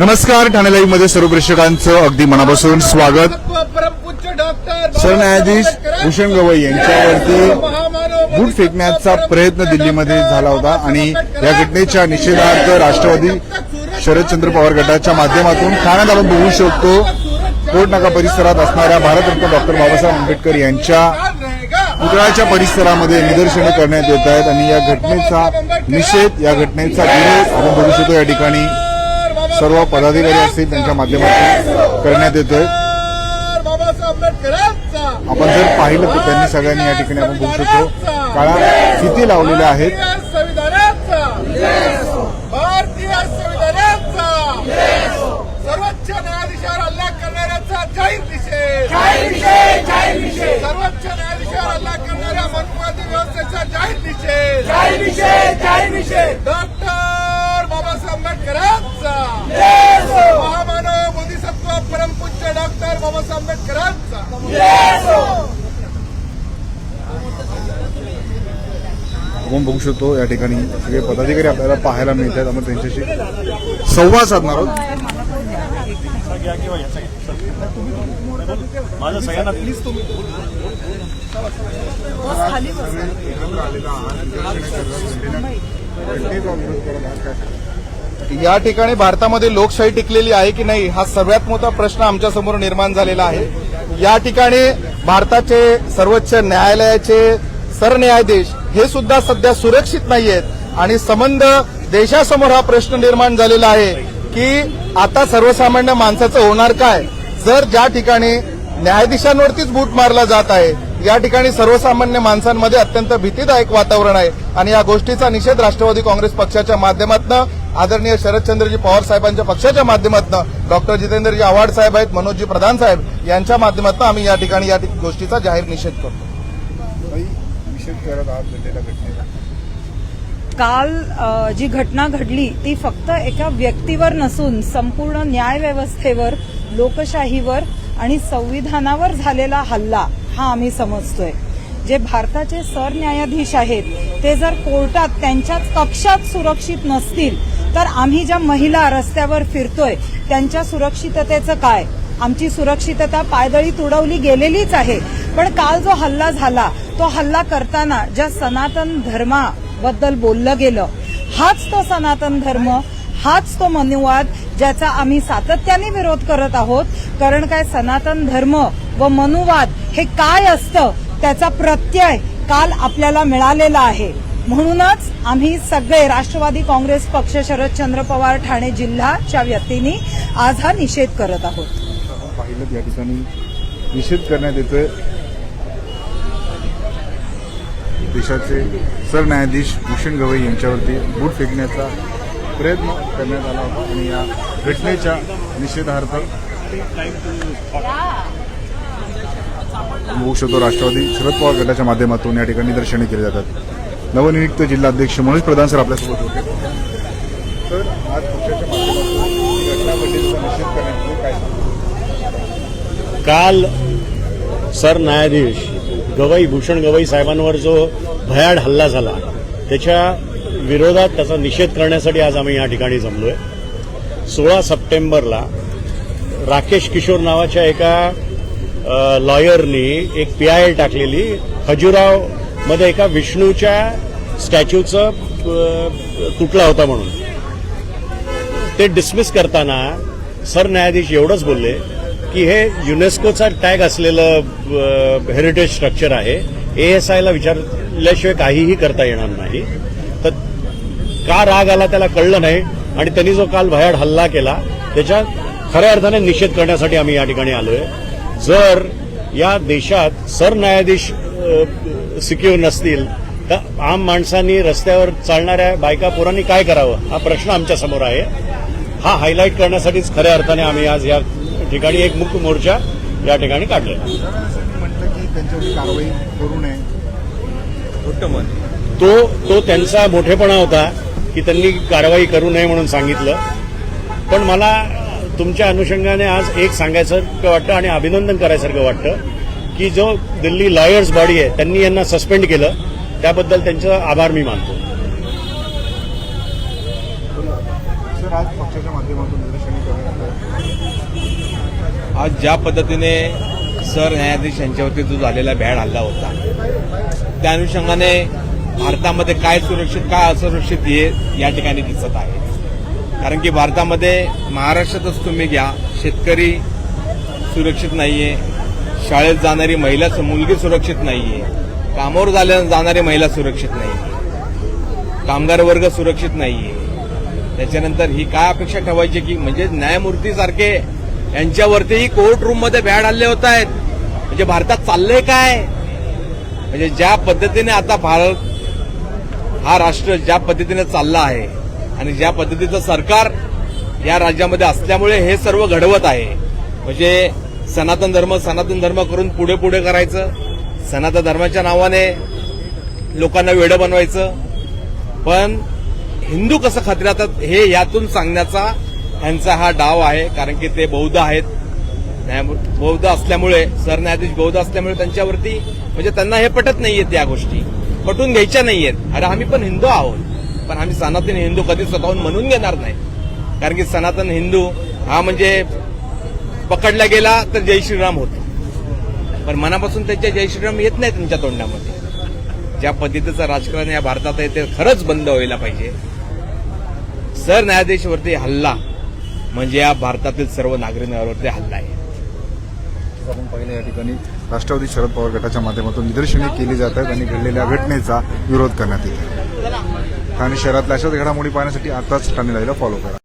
नमस्कार ठाणे लाईव्हमध्ये सर्व प्रेक्षकांचं अगदी मनापासून स्वागत. सरन्यायाधीश भूषण गवई यांच्यावरती बूट फेकण्याचा प्रयत्न दिल्लीमध्ये झाला होता आणि या घटनेच्या निषेधार्थ राष्ट्रवादी शरदचंद्र पवार गटाच्या माध्यमातून ठाण्यात आपण बघू शकतो कोटनाका परिसरात असणाऱ्या भारतरत्न डॉक्टर बाबासाहेब आंबेडकर यांच्या पुतळ्याच्या परिसरामध्ये निदर्शने करण्यात येत आहेत आणि या घटनेचा निषेध या घटनेचा विरोध आपण बघू शकतो या ठिकाणी. सर्व पदाधिकारी असतील त्यांच्या माध्यमातून करण्यात येतोय. आपण जर पाहिलं तर त्यांनी सगळ्यांनी या ठिकाणी आपण बघू शकतो. काळा फिती लावलेल्या आहेत भारतीय संविधानाचा भारतीय संविधानाचा सर्वोच्च न्यायाधीशावर हल्ला करणाऱ्याचा जाहीर निषेध सर्वोच्च न्यायाधीशावर हल्ला करणाऱ्या मनुवादी व्यवस्थेचा जाहीर निषेध डॉक्टर बाबासाहेब आंबेडकरांचा महामानव बोधिसत्व परमपूज्य डॉक्टर बाबासाहेब आंबेडकरांचा. आपण बघू शकतो या ठिकाणी सगळे पदाधिकारी आपल्याला पाहायला मिळत आहेत आपण त्यांच्याशी संवाद साधणार आहोत. प्लीज तुम्ही या ठिकाणी भारतामध्ये लोकशाही टिकलेली आहे की नाही हा सगळ्यात मोठा प्रश्न आमच्यासमोर निर्माण झालेला आहे. या ठिकाणी भारताचे सर्वोच्च न्यायालयाचे सरन्यायाधीश हे सुद्धा सध्या सुरक्षित नाहीयेत आणि संबंध देशासमोर हा प्रश्न निर्माण झालेला आहे की आता सर्वसामान्य माणसाचं होणार काय? जर ज्या ठिकाणी न्यायाधीशांवरतीच बूट मारला जात आहे या ठिकाणी सर्वसामान्य माणसांमध्ये अत्यंत भीतीदायक वातावरण आहे. आणि या गोष्टीचा निषेध राष्ट्रवादी काँग्रेस पक्षाच्या माध्यमातून आदरणीय शरदचंद्रजी पवार साहेबांच्या पक्षाच्या माध्यमातून डॉक्टर जितेंद्रजी आव्हाड साहेब आहेत मनोजजी प्रधान साहेब यांच्या माध्यमातून आम्ही या ठिकाणी या गोष्टीचा जाहीर निषेध करतो. काल जी घटना घडली ती फक्त एका व्यक्तीवर नसून संपूर्ण न्यायव्यवस्थेवर लोकशाहीवर आणि संविधानावर झालेला हल्ला. हा आम्ही समजतोय. जे भारताचे सरन्यायाधीश आहेत ते जर कोर्टात त्यांच्याच कक्षात सुरक्षित नसतील तर आम्ही ज्या महिला रस्त्यावर फिरतोय त्यांच्या सुरक्षिततेचं काय? आमची सुरक्षितता पायदळी तुडवली गेलेलीच आहे. पण काल जो हल्ला झाला तो हल्ला करताना ज्या सनातन धर्माबद्दल बोललं गेलं हाच तो सनातन धर्म हाच तो मनुवाद ज्याचा आम्ही सातत्याने विरोध करत आहोत. कारण काय सनातन धर्म व मनुवाद हे काय असतं त्याचा प्रत्यय काल आपल्याला मिळालेला आहे. म्हणूनच आम्ही सगळे राष्ट्रवादी काँग्रेस पक्ष शरदचंद्र पवार ठाणे जिल्हाच्या व्यक्तींनी आज हा निषेध करत आहोत. पाहिलं या ठिकाणी निषेध करण्यात येतोय. देशाचे सरन्यायाधीश भूषण गवई यांच्यावरती बूट फेकण्याचा प्रयत्न करण्यात आला होता आणि या घटनेच्या निषेधार्थ होऊ शकतो राष्ट्रवादी शरद पवार गटाच्या माध्यमातून या ठिकाणी निदर्शने केली जातात. नवनियुक्त जिल्हाध्यक्ष मनोज प्रधान सर आपल्यासोबत होते. तर आज पक्षाच्या माध्यमातून घटना घडलेलीचा निषेध करण्यात काय काल सरन्यायाधीश गवई भूषण गवई साहेबांवर जो भयाड हल्ला झाला त्याच्या विरोधात त्याचा निषेध करण्यासाठी आज आम्ही या ठिकाणी जमलो आहे सोळा सप्टेंबरला राकेश किशोर नावाच्या एका लॉयरनी एक पी आय एल टाकलेली खजुरावमध्ये एका विष्णूच्या स्टॅच्यूचं तुटला होता म्हणून. ते डिसमिस करताना सरन्यायाधीश एवढंच बोलले की हे युनेस्कोचा टॅग असलेलं हेरिटेज स्ट्रक्चर आहे. एएसआयला आयला विचारल्याशिवाय काहीही करता येणार नाही. का राग आला त्याला कळलं नाही आणि त्यांनी जो काल भयाड हल्ला केला त्याच्या खऱ्या अर्थाने निषेध करण्यासाठी आम्ही या ठिकाणी आलोय. जर या देशात सरन्यायाधीश सिक्युअर नसतील तर आम माणसांनी रस्त्यावर चालणाऱ्या बायका पोरांनी काय करावं? हा प्रश्न आमच्यासमोर आहे. हा हायलाईट करण्यासाठीच खऱ्या अर्थाने आम्ही आज या ठिकाणी एक मुख्य मोर्चा या ठिकाणी काढलेला आहे. म्हटलं की त्यांच्यावरती कारवाई करू नये तो तो त्यांचा मोठेपणा होता. की त्यांनी कारवाई करू नये म्हणून सांगितलं. पण मला तुमच्या अनुषंगाने आज एक सांगायसारखं वाटतं आणि अभिनंदन करायसारखं वाटतं की जो दिल्ली लॉयर्स बॉडी आहे त्यांनी यांना सस्पेंड केलं. त्याबद्दल त्यांचा आभार मी मानतो. सर तर आज पक्षाच्या माध्यमातून निदर्शने करण्यात आली. आज ज्या पद्धतीने सरन्यायाधीश यांच्यावरती जो झालेला भ्याड हल्ला होता त्या अनुषंगाने भारतामध्ये काय सुरक्षित काय असुरक्षित हे या ठिकाणी दिसत आहे. कारण की भारतामध्ये महाराष्ट्रातच तुम्ही घ्या शेतकरी सुरक्षित नाहीये शाळेत जाणारी महिला मुलगी सुरक्षित नाहीये कामावर झाल्या जाणारी महिला सुरक्षित नाहीये कामगार वर्ग सुरक्षित नाहीये. त्याच्यानंतर ही काय अपेक्षा ठेवायची की म्हणजे न्यायमूर्ती सारखे यांच्यावरतीही कोर्ट रूममध्ये भ्याड हल्ले होत आहेत. म्हणजे भारतात चाललंय काय? म्हणजे ज्या पद्धतीने आता भारत हा राष्ट्र ज्या पद्धतीने चालला आहे आणि ज्या पद्धतीचं सरकार या राज्यामध्ये असल्यामुळे हे सर्व घडवत आहे. म्हणजे सनातन धर्म सनातन धर्म करून पुढे पुढे करायचं सनातन धर्माच्या नावाने लोकांना वेडं बनवायचं. पण हिंदू कसं खतऱ्यात हे यातून सांगण्याचा ह्यांचा हा डाव आहे कारण की ते बौद्ध आहेत. बौद्ध असल्यामुळे सरन्यायाधीश बौद्ध असल्यामुळे त्यांच्यावरती म्हणजे त्यांना हे पटत नाहीयेत या गोष्टी. पटून घ्यायच्या नाहीयेत. अरे आम्ही पण हिंदू आहोत. पण आम्ही सनातन हिंदू कधी स्वतःहून म्हणून घेणार नाही. कारण की सनातन हिंदू हा म्हणजे पकडला गेला तर जय श्रीराम होतो. पण मनापासून त्यांच्या जय श्रीराम येत नाही त्यांच्या तोंडामध्ये. ज्या पद्धतीचं राजकारण या भारतात आहे ते खरंच बंद व्हायला पाहिजे. सरन्यायाधीशवरती हल्ला म्हणजे या भारतातील सर्व नागरिकांवरती हल्ला आहे. आपण पाहिलं या ठिकाणी राष्ट्रवादी शरद पवार गटाच्या माध्यमातून निदर्शने केली जात आहेत आणि घडलेल्या घटनेचा विरोध करण्यात येत आहे. ठाणे शहरातल्या अशाच घडामोडी पाहण्यासाठी आताच ठाणे लाईव्हला फॉलो करा.